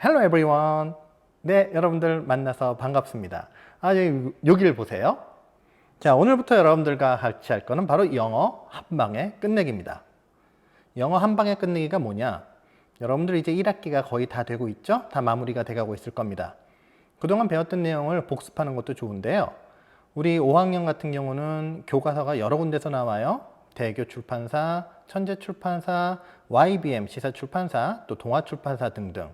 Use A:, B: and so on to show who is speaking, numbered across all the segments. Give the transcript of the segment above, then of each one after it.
A: Hello everyone. 네, 여러분들 만나서 반갑습니다. 아, 여기, 여기를 보세요. 자, 오늘부터 여러분들과 같이 할 거는 바로 영어 한 방에 끝내기입니다. 영어 한 방에 끝내기가 뭐냐? 여러분들 이제 1학기가 거의 다 되고 있죠? 다 마무리가 돼가고 있을 겁니다. 그동안 배웠던 내용을 복습하는 것도 좋은데요. 우리 5학년 같은 경우는 교과서가 여러 군데서 나와요. 대교 출판사, 천재 출판사, YBM 시사 출판사, 또 동아 출판사 등등.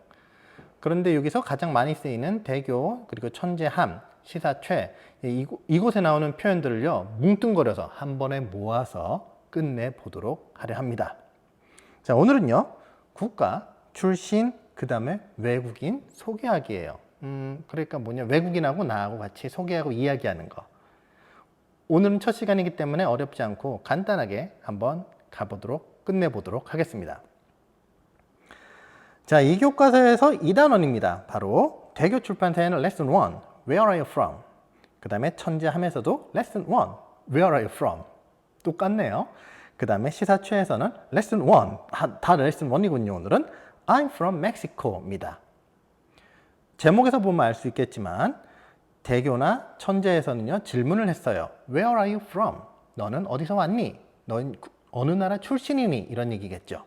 A: 그런데 여기서 가장 많이 쓰이는 대교 그리고 천재함, 시사최 이곳, 이곳에 나오는 표현들을요 뭉뚱거려서 한 번에 모아서 끝내 보도록 하려 합니다. 자 오늘은요 국가, 출신, 그 다음에 외국인 소개하기예요. 음 그러니까 뭐냐 외국인하고 나하고 같이 소개하고 이야기하는 거. 오늘은 첫 시간이기 때문에 어렵지 않고 간단하게 한번 가보도록 끝내보도록 하겠습니다. 자, 이 교과서에서 이 단원입니다. 바로 대교 출판사에는 레슨 1, Where are you from? 그 다음에 천재함에서도 레슨 1, Where are you from? 똑같네요. 그 다음에 시사최에서는 레슨 1, 다, 다 레슨 1이군요. 오늘은 I'm from Mexico입니다. 제목에서 보면 알 수 있겠지만 대교나 천재에서는요 질문을 했어요. Where are you from? 너는 어디서 왔니? 넌 어느 나라 출신이니? 이런 얘기겠죠.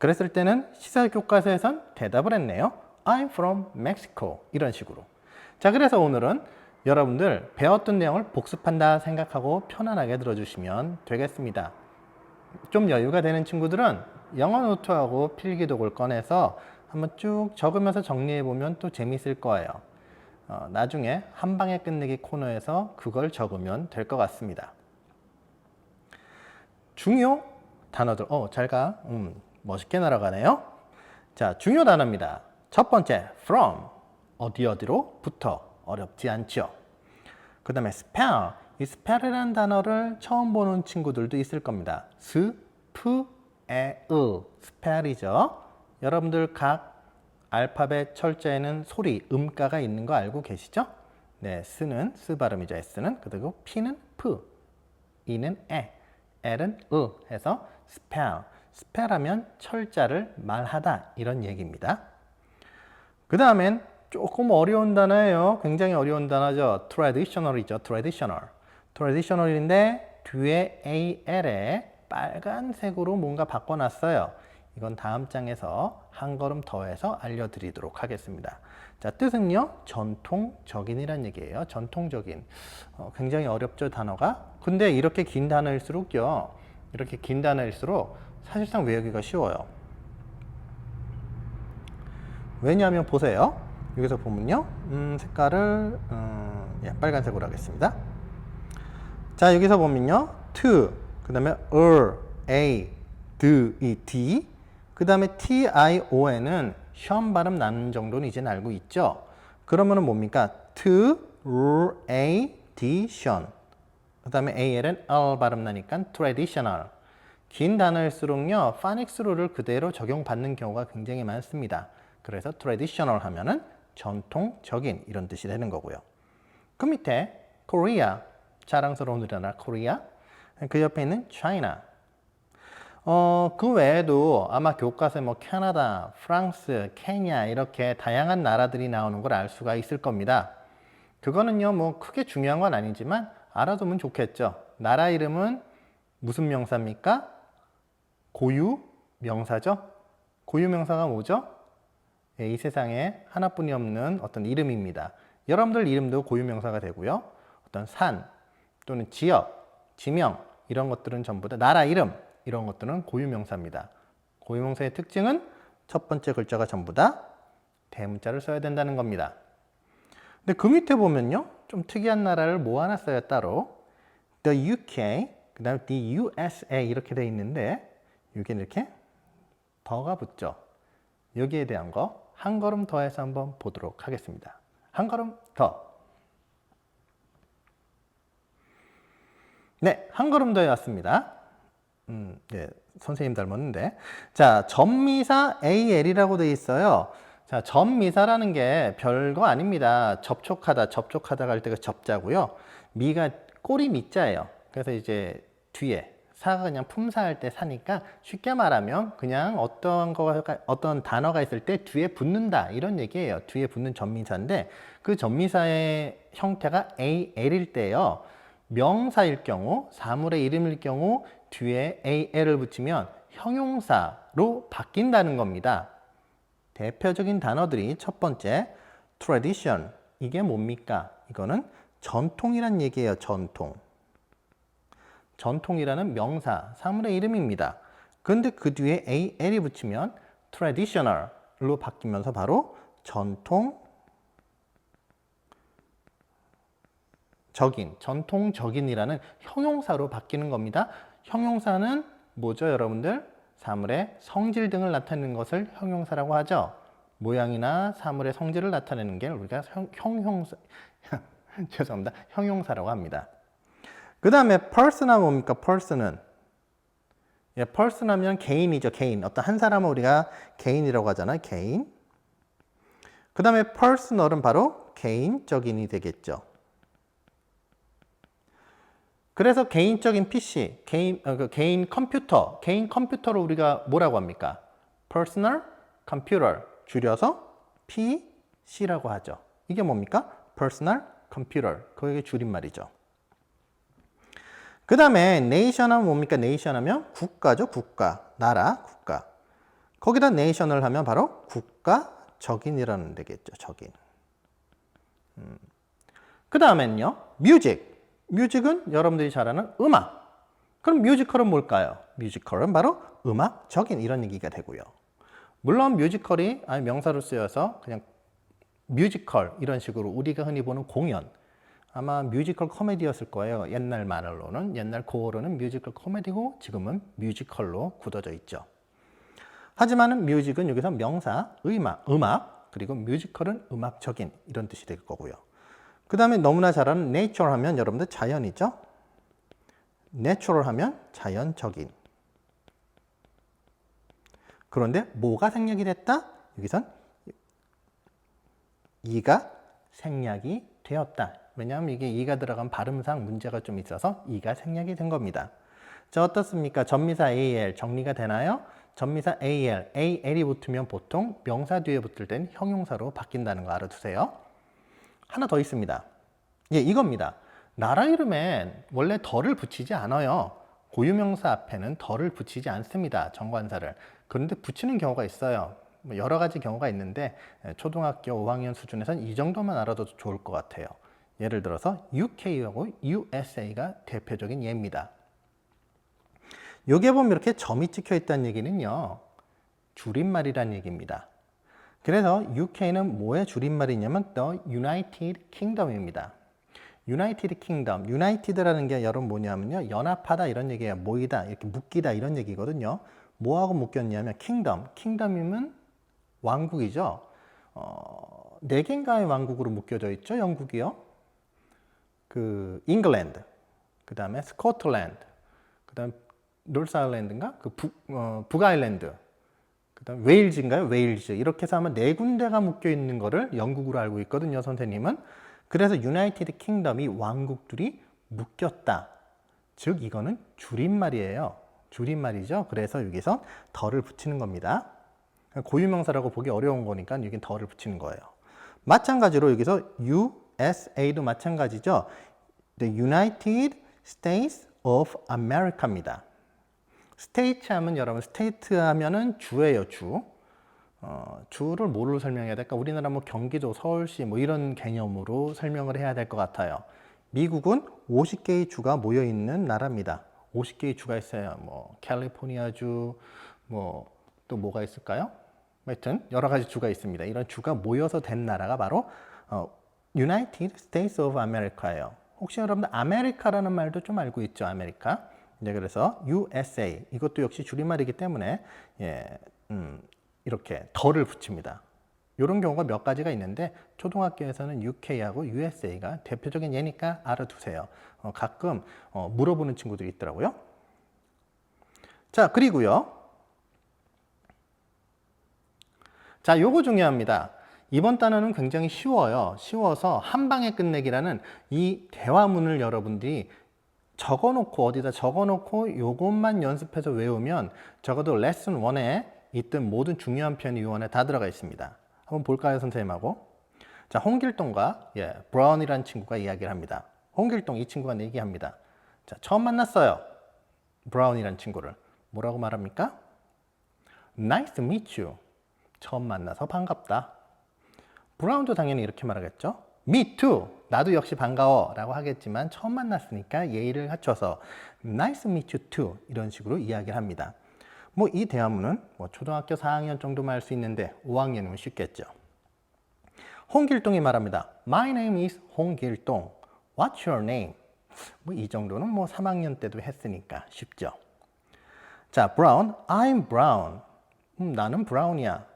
A: 그랬을 때는 시사 교과서에선 대답을 했네요. I'm from Mexico. 이런 식으로. 자, 그래서 오늘은 여러분들 배웠던 내용을 복습한다 생각하고 편안하게 들어주시면 되겠습니다. 좀 여유가 되는 친구들은 영어 노트하고 필기독을 꺼내서 한번 쭉 적으면서 정리해 보면 또 재미있을 거예요. 어, 나중에 한 방에 끝내기 코너에서 그걸 적으면 될 것 같습니다. 중요 단어들, 어, 잘 가. 음, 멋있게 날아가네요. 자, 중요 단어입니다. 첫 번째, from. 어디 어디로부터. 어렵지 않죠. 그 다음에 spell. 이 spell이라는 단어를 처음 보는 친구들도 있을 겁니다. 스, 프, 에, 으. spell이죠. 여러분들 각 알파벳 철자에는 소리, 음가가 있는 거 알고 계시죠? 네, 스는 스 발음이죠. s는 그리고 p는 프, 이는 에, l은 으 해서 spell. Spell하면 철자를 말하다 이런 얘기입니다. 그 다음엔 조금 어려운 단어예요. 굉장히 어려운 단어죠. traditional이죠. traditional. traditional인데 뒤에 al에 빨간색으로 뭔가 바꿔놨어요. 이건 다음 장에서 한 걸음 더해서 알려드리도록 하겠습니다. 자, 뜻은요, 전통적인이란 얘기예요. 전통적인. 어, 굉장히 어렵죠, 단어가. 근데 이렇게 긴 단어일수록요, 이렇게 긴 단어일수록 사실상 외우기가 쉬워요. 왜냐하면 보세요. 여기서 보면요, 음, 색깔을 음, 예, 빨간색으로 하겠습니다. 자, 여기서 보면요, to, 그 다음에 er, a, d, 이 d, 그 다음에 t, i, o,n은 시험 발음 나는 정도는 이제는 알고 있죠. 그러면은 뭡니까? to, r, a, d, tion. 그 다음에 al은 l 발음 나니까 traditional. 긴 단어일수록요, 파닉스루를 그대로 적용받는 경우가 굉장히 많습니다. 그래서 traditional 하면은 전통적인 이런 뜻이 되는 거고요. 그 밑에 Korea, 자랑스러운 우리나라 Korea. 그 옆에 있는 China. 어, 그 외에도 아마 교과서에 뭐 캐나다, 프랑스, 케냐 이렇게 다양한 나라들이 나오는 걸 알 수가 있을 겁니다. 그거는요, 뭐 크게 중요한 건 아니지만 알아두면 좋겠죠. 나라 이름은 무슨 명사입니까? 고유 명사죠. 고유 명사가 뭐죠? 예, 이 세상에 하나뿐이 없는 어떤 이름입니다. 여러분들 이름도 고유 명사가 되고요. 어떤 산 또는 지역, 지명 이런 것들은 전부 다 나라 이름 이런 것들은 고유 명사입니다. 고유 명사의 특징은 첫 번째 글자가 전부 다 대문자를 써야 된다는 겁니다. 근데 그 밑에 보면요. 좀 특이한 나라를 모아놨어요, 따로. The UK, 그 다음에 the USA 이렇게 돼 있는데 여기는 이렇게 더가 붙죠. 여기에 대한 거 한 걸음 더 해서 한번 보도록 하겠습니다. 한 걸음 더. 네, 한 걸음 더 해 왔습니다. 음, 네, 선생님 닮았는데. 자, 전미사 AL이라고 돼 있어요. 자, 전미사라는 게 별거 아닙니다. 접촉하다, 접촉하다 갈 때가 접자고요. 미가 꼬리 미자예요. 그래서 이제 뒤에 사가 그냥 품사할 때 사니까 쉽게 말하면 그냥 어떤 거가 어떤 단어가 있을 때 뒤에 붙는다 이런 얘기예요. 뒤에 붙는 전미사인데 그 전미사의 형태가 AL일 때요. 명사일 경우, 사물의 이름일 경우 뒤에 AL을 붙이면 형용사로 바뀐다는 겁니다. 대표적인 단어들이 첫 번째 tradition 이게 뭡니까? 이거는 전통이란 얘기예요. 전통. 전통이라는 명사, 사물의 이름입니다. 근데 그 뒤에 AL이 붙이면 traditional로 바뀌면서 바로 전통 적인, 전통적인이라는 형용사로 바뀌는 겁니다. 형용사는 뭐죠, 여러분들? 사물의 성질 등을 나타내는 것을 형용사라고 하죠. 모양이나 사물의 성질을 나타내는 게 우리가 형, 형용사, 죄송합니다. 형용사라고 합니다. 그 다음에 person은 뭡니까? person은 예, person 하면 개인이죠. 개인. 어떤 한 사람을 우리가 개인이라고 하잖아요. 개인. 그 다음에 personal은 바로 개인적인이 되겠죠. 그래서 개인적인 PC, 개인, 어, 그 개인 컴퓨터, 개인 컴퓨터를 우리가 뭐라고 합니까? personal computer, 줄여서 PC라고 하죠. 이게 뭡니까? personal computer, 그게 줄임말이죠. 그 다음에 nation 하면 뭡니까? nation 하면 국가죠. 국가, 나라, 국가. 거기다 nation을 하면 바로 국가적인이라는 되겠죠. 적인. 음. 그 다음엔요. music. 뮤직은 여러분들이 잘 아는 음악. 그럼 뮤지컬은 뭘까요? 뮤지컬은 바로 음악적인 이런 얘기가 되고요. 물론 뮤지컬이 아니 명사로 쓰여서 그냥 뮤지컬 이런 식으로 우리가 흔히 보는 공연 아마 뮤지컬 코미디였을 거예요. 옛날 말로는 옛날 고어로는 뮤지컬 코미디고 지금은 뮤지컬로 굳어져 있죠. 하지만은 뮤직은 여기서 명사, 음악, 음악 그리고 뮤지컬은 음악적인 이런 뜻이 될 거고요. 그 다음에 너무나 잘 아는 nature 하면 여러분들 자연이죠. natural 하면 자연적인. 그런데 뭐가 생략이 됐다? 여기선 이가 생략이 되었다. 왜냐하면 이게 이가 들어간 발음상 문제가 좀 있어서 이가 생략이 된 겁니다. 자 어떻습니까? 전미사 AL 정리가 되나요? 전미사 AL, AL이 붙으면 보통 명사 뒤에 붙을 땐 형용사로 바뀐다는 거 알아두세요. 하나 더 있습니다. 예, 이겁니다. 나라 이름엔 원래 덜을 붙이지 않아요. 고유명사 앞에는 덜을 붙이지 않습니다. 정관사를. 그런데 붙이는 경우가 있어요. 뭐 여러 가지 경우가 있는데 예, 초등학교 5학년 수준에서는 이 정도만 알아둬도 좋을 것 같아요. 예를 들어서 UK하고 USA가 대표적인 예입니다. 여기에 보면 이렇게 점이 찍혀 있다는 얘기는요. 줄임말이라는 얘기입니다. 그래서 UK는 뭐의 줄임말이냐면 The United Kingdom입니다. United Kingdom, United라는 게 여러분 뭐냐면요. 연합하다 이런 얘기예요. 모이다, 이렇게 묶이다 이런 얘기거든요. 뭐하고 묶였냐면 Kingdom, Kingdom이면 왕국이죠. 어, 네 개인가의 왕국으로 묶여져 있죠. 영국이요. 그 잉글랜드, 그 다음에 스코틀랜드, 그 다음 노스 아일랜드인가? 그 북, 어, 북아일랜드, 그 다음 웨일즈인가요? 웨일즈 이렇게 해서 아마 네 군데가 묶여 있는 거를 영국으로 알고 있거든요, 선생님은. 그래서 유나이티드 킹덤이 왕국들이 묶였다. 즉 이거는 줄임말이에요. 줄임말이죠. 그래서 여기서 덜을 붙이는 겁니다. 고유명사라고 보기 어려운 거니까 여긴 덜을 붙이는 거예요. 마찬가지로 여기서 USA도 마찬가지죠. The United States of America입니다. 스테이트 하면 여러분 스테이트 하면은 주예요, 주. 어, 주를 뭐로 설명해야 될까? 우리나라 뭐 경기도, 서울시 뭐 이런 개념으로 설명을 해야 될 것 같아요. 미국은 50개의 주가 모여 있는 나라입니다. 50개의 주가 있어요. 뭐 캘리포니아 주, 뭐 또 뭐가 있을까요? 하여튼 여러 가지 주가 있습니다. 이런 주가 모여서 된 나라가 바로 어, United States of America예요. 혹시 여러분들 아메리카라는 말도 좀 알고 있죠? 아메리카. 이제 그래서 USA 이것도 역시 줄임말이기 때문에 예, 음, 이렇게 덜을 붙입니다. 이런 경우가 몇 가지가 있는데 초등학교에서는 UK하고 USA가 대표적인 예니까 알아두세요. 어, 가끔 어, 물어보는 친구들이 있더라고요. 자 그리고요. 자 요거 중요합니다. 이번 단어는 굉장히 쉬워요. 쉬워서 한 방에 끝내기라는 이 대화문을 여러분들이 적어놓고 어디다 적어놓고 요것만 연습해서 외우면 적어도 레슨 1에 있던 모든 중요한 표현이 요 안에 다 들어가 있습니다. 한번 볼까요, 선생님하고? 자, 홍길동과 예, 브라운이라는 친구가 이야기를 합니다. 홍길동 이 친구가 얘기합니다. 자, 처음 만났어요. 브라운이라는 친구를 뭐라고 말합니까? Nice to meet you. 처음 만나서 반갑다. 브라운도 당연히 이렇게 말하겠죠. Me too. 나도 역시 반가워. 라고 하겠지만 처음 만났으니까 예의를 갖춰서 Nice to meet you too. 이런 식으로 이야기를 합니다. 뭐 이 대화문은 뭐 초등학교 4학년 정도만 할 수 있는데 5학년이면 쉽겠죠. 홍길동이 말합니다. My name is 홍길동. What's your name? 뭐 이 정도는 뭐 3학년 때도 했으니까 쉽죠. 자, Brown. I'm Brown. 음, 나는 브라운이야.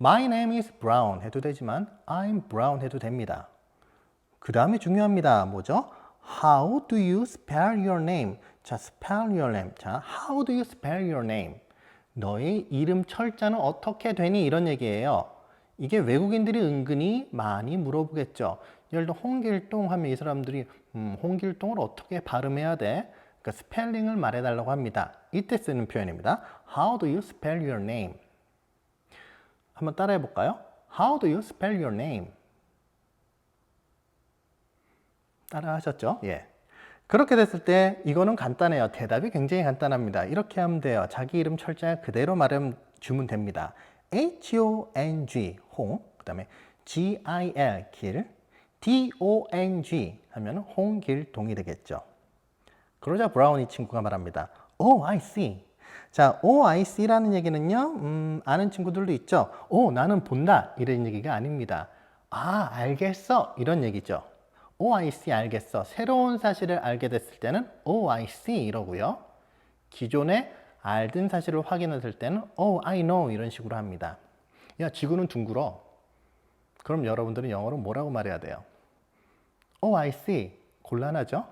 A: My name is Brown 해도 되지만 I'm Brown 해도 됩니다. 그 다음에 중요합니다. 뭐죠? How do you spell your name? 자, spell your name. 자, how do you spell your name? 너의 이름 철자는 어떻게 되니? 이런 얘기예요. 이게 외국인들이 은근히 많이 물어보겠죠. 예를 들어 홍길동 하면 이 사람들이 음, 홍길동을 어떻게 발음해야 돼? 그러니까 스펠링을 말해달라고 합니다. 이때 쓰는 표현입니다. How do you spell your name? 한번 따라해 볼까요? How do you spell your name? 따라 하셨죠? 예. 그렇게 됐을 때 이거는 간단해요. 대답이 굉장히 간단합니다. 이렇게 하면 돼요. 자기 이름 철자 그대로 말하면 주면 됩니다. H-O-N-G, 홍. 그 다음에 G-I-L, 길. D-O-N-G 하면 홍길동이 되겠죠. 그러자 브라운 이 친구가 말합니다. Oh, I see. 자, I see라는 얘기는요, 음, 아는 친구들도 있죠. oh, 나는 본다. 이런 얘기가 아닙니다. 아, 알겠어. 이런 얘기죠. see, 알겠어. 새로운 사실을 알게 됐을 때는 see 이러고요. 기존에 알던 사실을 확인했을 때는 oh, I know 이런 식으로 합니다. 야, 지구는 둥글어. 그럼 여러분들은 영어로 뭐라고 말해야 돼요? oh, I see. 곤란하죠?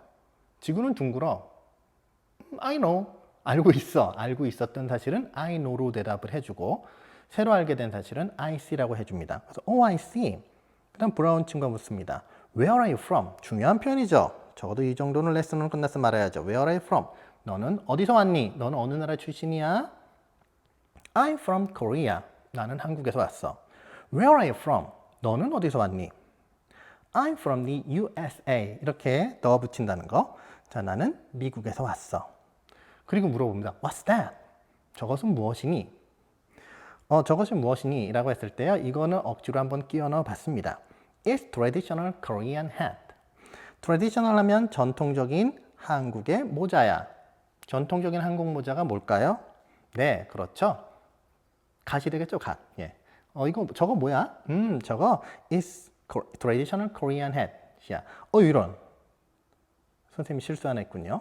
A: 지구는 둥글어. 음, I know. 알고 있어. 알고 있었던 사실은 I know로 대답을 해주고 새로 알게 된 사실은 I see라고 해줍니다. 그래서 oh, I see. 그 다음 브라운 친구가 묻습니다. Where are you from? 중요한 표현이죠. 적어도 이 정도는 레슨은 끝나서 말해야죠. Where are you from? 너는 어디서 왔니? 너는 어느 나라 출신이야? I'm from Korea. 나는 한국에서 왔어. Where are you from? 너는 어디서 왔니? I'm from the USA. 이렇게 넣어 붙인다는 거. 자, 나는 미국에서 왔어. 그리고 물어봅니다. What's that? 저것은 무엇이니? 어, 저것이 무엇이니? 라고 했을 때요. 이거는 억지로 한번 끼워 넣어 봤습니다. It's traditional Korean hat. traditional 하면 전통적인 한국의 모자야. 전통적인 한국 모자가 뭘까요? 네, 그렇죠. 갓이 되겠죠, 갓. 예. 어, 이거, 저거 뭐야? 음, 저거 is traditional Korean hat. 야, 어, 이런. 선생님이 실수 하나 했군요.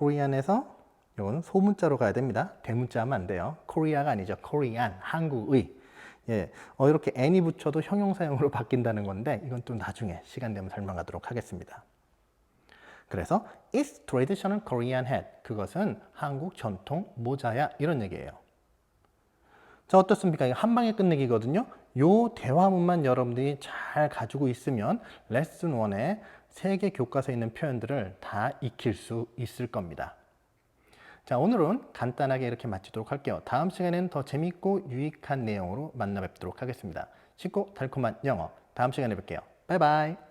A: 코리안에서 이거는 소문자로 가야 됩니다. 대문자 하면 안 돼요. 코리아가 아니죠. 코리안, 한국의. 예, 어, 이렇게 n이 붙여도 형용사형으로 바뀐다는 건데 이건 또 나중에 시간 되면 설명하도록 하겠습니다. 그래서 it's traditional Korean hat. 그것은 한국 전통 모자야. 이런 얘기예요. 자, 어떻습니까? 이거 한 방에 끝내기거든요. 요 대화문만 여러분들이 잘 가지고 있으면 레슨 1에 세계 교과서에 있는 표현들을 다 익힐 수 있을 겁니다. 자, 오늘은 간단하게 이렇게 마치도록 할게요. 다음 시간에는 더 재밌고 유익한 내용으로 만나 뵙도록 하겠습니다. 쉽고 달콤한 영어. 다음 시간에 뵐게요. 바이바이.